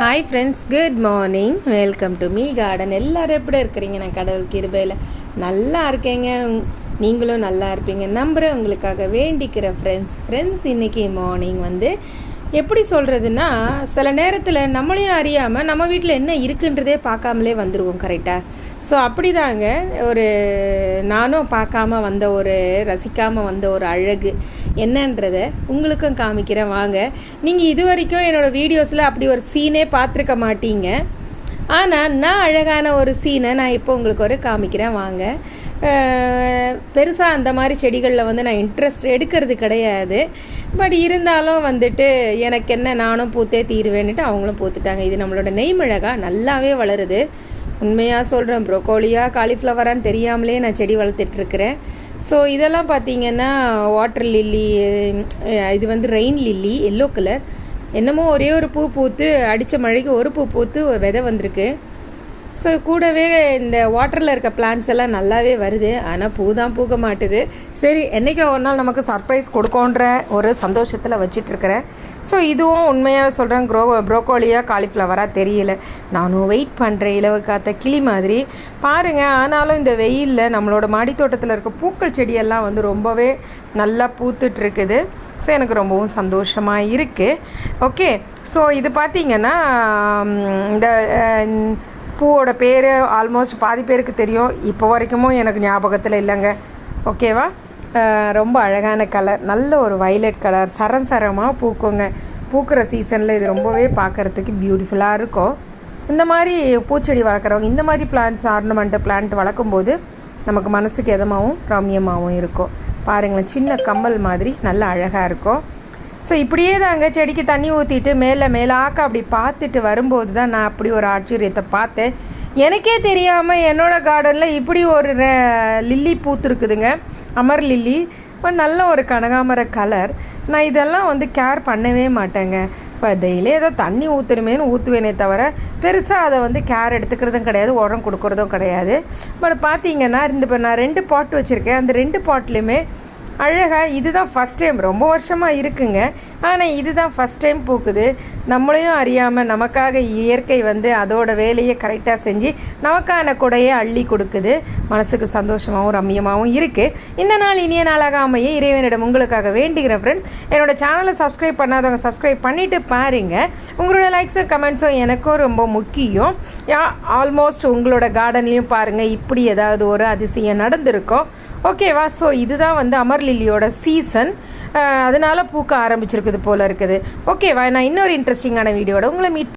Hi friends good morning welcome to me garden எல்லோரும் எப்படி இருக்கிறீங்க? நான் கடவுள் கிருபையில் நல்லா இருக்கேங்க. நீங்களும் நல்லா இருப்பீங்க. நம்புகிறேன் உங்களுக்காக வேண்டிக்கிற ஃப்ரெண்ட்ஸ் ஃப்ரெண்ட்ஸ் இன்னைக்கு மார்னிங் வந்து எப்படி சொல்கிறதுன்னா சில நேரத்தில் நம்மளையும் அறியாமல் நம்ம வீட்டில் என்ன இருக்குன்றதே பார்க்காமலே வந்துடுவோம் கரெக்டாக ஸோ அப்படிதாங்க. ஒரு நானும் பார்க்காம வந்த ஒரு ரசிக்காமல் வந்த ஒரு அழகு. என்னன்றதை உங்களுக்கும் காமிக்கிறேன். வாங்க. நீங்கள் இது வரைக்கும் என்னோடய வீடியோஸில் அப்படி ஒரு சீனே பார்த்துருக்க மாட்டீங்க. ஆனால் நான் அழகான ஒரு சீனை நான் இப்போ உங்களுக்கு ஒரு காமிக்கிறேன். வாங்க. பெருசாக அந்த மாதிரி செடிகளில் வந்து நான் இன்ட்ரெஸ்ட் எடுக்கிறது கிடையாது. பட் இருந்தாலும் வந்துட்டு எனக்கு என்ன நானும் பூத்தே தீருவேன்னுட்டு அவங்களும் பூத்துட்டாங்க. இது நம்மளோட நெய்மிளகா. நல்லாவே வளருது. உண்மையாக சொல்கிறேன் ப்ரோக்கோலியா காலிஃப்ளவரான்னு தெரியாமலே நான் செடி வளர்த்துட்ருக்கிறேன் ஸோ இதெல்லாம் பார்த்தீங்கன்னா வாட்டர் லில்லி இது வந்து ரெயின் லில்லி எல்லோ கலர் என்னமோ ஒரே ஒரு பூ பூத்து அடித்த மழைக்கு ஒரு பூ பூத்து விதை வந்திருக்கு. ஸோ கூடவே இந்த வாட்டரில் இருக்க பிளான்ஸ் எல்லாம் நல்லாவே வருது. ஆனால் பூ தான் பூக்க மாட்டுது. சரி என்றைக்கோ ஒரு நாள் நமக்கு சர்ப்ரைஸ் கொடுக்கோன்ற ஒரு சந்தோஷத்தில் வச்சிட்ருக்கிறேன். ஸோ இதுவும் உண்மையாக சொல்கிறேன் க்ரோ ப்ரோக்கோலியாக காலிஃப்ளவராக தெரியல. நானும் வெயிட் பண்ணுறேன் இலவு காத்த கிளி மாதிரி. பாருங்கள் ஆனாலும் இந்த வெயிலில் நம்மளோட மாடித்தோட்டத்தில் இருக்க பூக்கள் செடியெல்லாம் வந்து ரொம்பவே நல்லா பூத்துட்ருக்குது. ஸோ எனக்கு ரொம்பவும் சந்தோஷமாக இருக்குது ஓகே ஸோ இது பார்த்தீங்கன்னா இந்த பூவோட பேர் ஆல்மோஸ்ட் பாதி பேருக்கு தெரியும். இப்போ வரைக்கும் எனக்கு ஞாபகத்தில் இல்லைங்க. ஓகேவா ரொம்ப அழகான கலர் நல்ல ஒரு வைலட் கலர் சரம் சரமாக பூக்குங்க. பூக்கிற சீசனில் இது ரொம்பவே பார்க்குறதுக்கு பியூட்டிஃபுல்லாக இருக்கும். இந்த மாதிரி பூச்செடி வளர்க்குறவங்க இந்த மாதிரி பிளான்ட்ஸ் ஆர்னமெண்ட் பிளான்ட் வளர்க்கும்போது நமக்கு மனசுக்கு எதமாகவும் ரம்யமாகவும் இருக்கும். பாருங்களேன் சின்ன கம்மல் மாதிரி நல்ல அழகாக இருக்கும். ஸோ இப்படியே தாங்க செடிக்கு தண்ணி ஊற்றிட்டு மேலே மேலாக்க அப்படி பார்த்துட்டு வரும்போது தான் நான் அப்படி ஒரு ஆச்சரியத்தை பார்த்தேன். எனக்கே தெரியாமல் என்னோடய கார்டனில் இப்படி ஒரு லில்லி பூத்துருக்குதுங்க. அமர் லில்லி. இப்போ நல்ல ஒரு கனகாமர கலர் நான் இதெல்லாம் வந்து கேர் பண்ணவே மாட்டேங்க. இப்போ டெய்லி ஏதோ தண்ணி ஊற்றணுமேனு ஊற்றுவேனே தவிர பெருசாக அதை வந்து கேர் எடுத்துக்கிறதும் கிடையாது உரம் கொடுக்குறதும் கிடையாது. பட் பார்த்தீங்கன்னா இந்த இப்போ நான் ரெண்டு பாட் வச்சுருக்கேன். அந்த ரெண்டு பாட்லேயுமே அழகாக இதுதான் ஃபஸ்ட் டைம் ரொம்ப வருஷமாக இருக்குங்க. ஆனால் இதுதான் ஃபஸ்ட் டைம் பூக்குது. நம்மளையும் அறியாமல் நமக்காக இயற்கை வந்து அதோட வேலையை கரெக்டாக செஞ்சு நமக்கான கொடையை அள்ளி கொடுக்குது. மனசுக்கு சந்தோஷமாகவும் ரம்மியமாகவும் இருக்குது இந்த நாள் இனிய நாளாக அமைய இறைவனிடம் உங்களுக்காக வேண்டுகிறேன் ஃப்ரெண்ட்ஸ் என்னோட சேனலை சப்ஸ்கிரைப் பண்ணாதவங்க சப்ஸ்கிரைப் பண்ணிவிட்டு பாருங்கள் உங்களோட லைக்ஸும் கமெண்ட்ஸும் எனக்கும் ரொம்ப முக்கியம். யா ஆல்மோஸ்ட் உங்களோட கார்டன்லேயும் பாருங்கள் இப்படி ஏதாவது ஒரு அதிசயம் நடந்திருக்கும். ஓகேவா ஸோ இதுதான் வந்து அமர்லில்லியோட சீசன் அதனால் பூக்க ஆரம்பிச்சிருக்குது போல இருக்குது. ஓகேவா நான் இன்னொரு இன்ட்ரெஸ்டிங்கான வீடியோட உங்களை மீட்